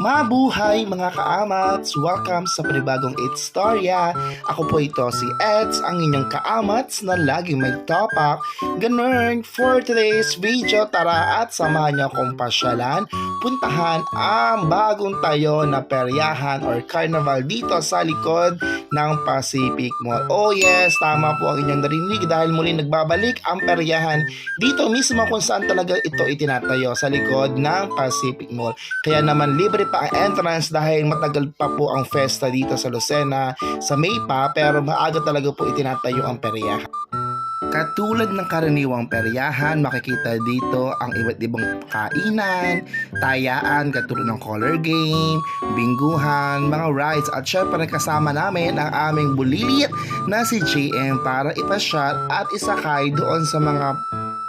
Mabuhay mga kaamats! Welcome sa panibagong It's Storya. Ako po ito si Eds, ang inyong kaamats na laging may topak. Ganun, for today's video, tara at samahan niyo akong pasyalan. Puntahan ang bagong tayo na peryahan or carnival dito sa likod ng Pacific Mall. Oh yes, tama po ang inyong narinig dahil muli nagbabalik ang peryahan dito mismo kung saan talaga ito itinatayo sa likod ng Pacific Mall. Kaya naman libre pa ang entrance dahil matagal pa po ang festa dito sa Lucena sa May pa pero maaga talaga po itinatayo ang peryahan. Katulad ng karaniwang peryahan, makikita dito ang iba't ibang kainan, tayaan katulad ng color game, bingguhan, mga rides at syempre kasama namin ang aming bulilit na si JM para ipasyat at isakay doon sa mga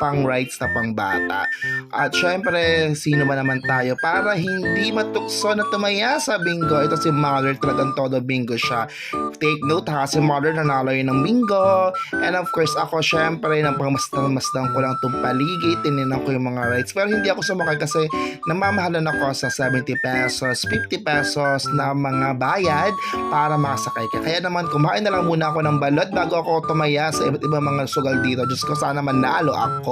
pang rides na pang bata. At syempre, sino ba naman tayo para hindi matukso na tumaya sa bingo? Ito si Mother, talagang todo bingo siya. Take note ha, si Mother nanalo yun ng bingo. And of course, ako syempre, nang pangmasdan-masdan ko lang itong paligid, tininan ko yung mga rides. Pero hindi ako sumakay kasi namamahalan ako sa 70 pesos, 50 pesos na mga bayad para makasakay ka. Kaya naman, kumain na lang muna ako ng balot bago ako tumaya sa iba't ibang mga sugal dito. Diyos ko, sana manalo ako.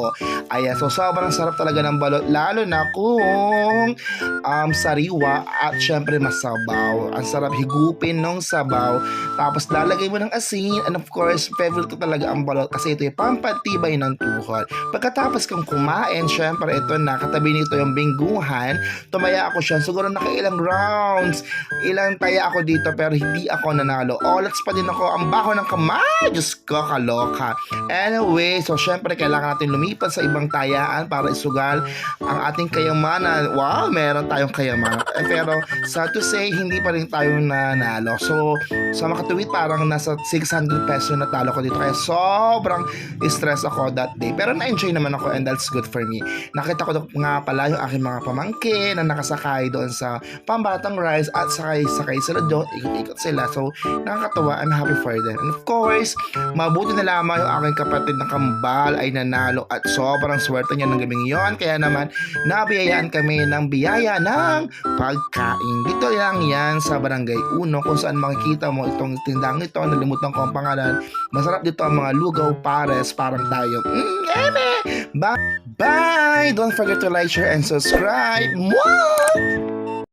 Ayan, so sobrang sarap talaga ng balot, lalo na kung um, sariwa at syempre masabaw. Ang sarap higupin ng sabaw. Tapos lalagay mo ng asin and of course, favorite ko talaga ang balot kasi ito yung pampatibay ng tuhod. Pagkatapos kang kumain, syempre ito na, katabi nito yung bingguhan. Tumaya ako siya, siguro nakailang rounds. Ilang taya ako dito pero hindi ako nanalo. Olats pa din ako, ang baho ng kamay. Diyos ko, kaloka. Anyway, so syempre kailangan natin lumipat sa ibang tayaan para isugal ang ating kayamanan. Wow, meron tayong kayamanan. Eh, pero sad to say, hindi pa rin tayo nanalo. So, sa makatuwid parang nasa 600 pesos na talo ko dito. Kaya sobrang stress ako that day. Pero na-enjoy naman ako and that's good for me. Nakita ko nga pala yung aking mga pamangkin na nakasakay doon sa pambatang rides at sakay-sakay sila doon. Ikot-ikot sila. So, nakakatawa. I'm happy for them. And of course, mabuti na lamang yung aking kapatid na kambal ay nanalo at sobrang swerte niya ng gabing yon. Kaya naman, nabiyayaan kami ng biyaya ng pagkain. Dito lang yan sa Barangay Uno kung saan makikita mo itong tindang ito. Nalimutan ko ang pangalan. Masarap dito ang mga lugaw pares parang tayo. Mm, eme! Bye! Bye! Don't forget to like, share, and subscribe. Mwah!